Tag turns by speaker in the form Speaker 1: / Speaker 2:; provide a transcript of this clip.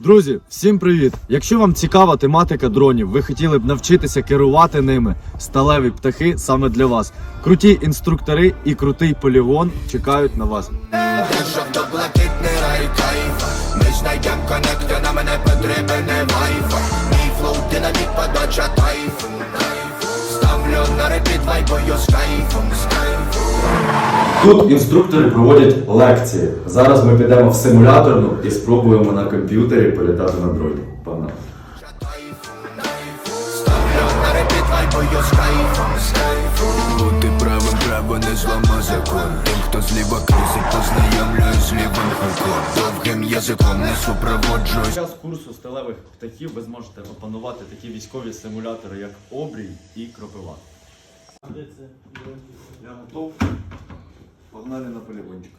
Speaker 1: Друзі, всім привіт! Якщо вам цікава тематика дронів, ви хотіли б навчитися керувати ними, сталеві птахи саме для вас. Круті інструктори і крутий полігон чекають на вас.
Speaker 2: Жовто-блакитний рай кайф Ми знайдем
Speaker 1: Тут інструктори проводять лекції. Зараз ми підемо в симуляторну і спробуємо на комп'ютері політати на дроні. Погнали.
Speaker 2: Ставлю на репіт, вайбою з кайфом, з кайфом Бути правим, право не злама закон Тим, хто зліва крисить, познайомлюю з лівим хуком Довгим язиком не супроводжую
Speaker 1: Під час курсу сталевих птахів ви зможете опанувати такі військові симулятори, як обрій і кропива. Я готов. Погнали на полігончик.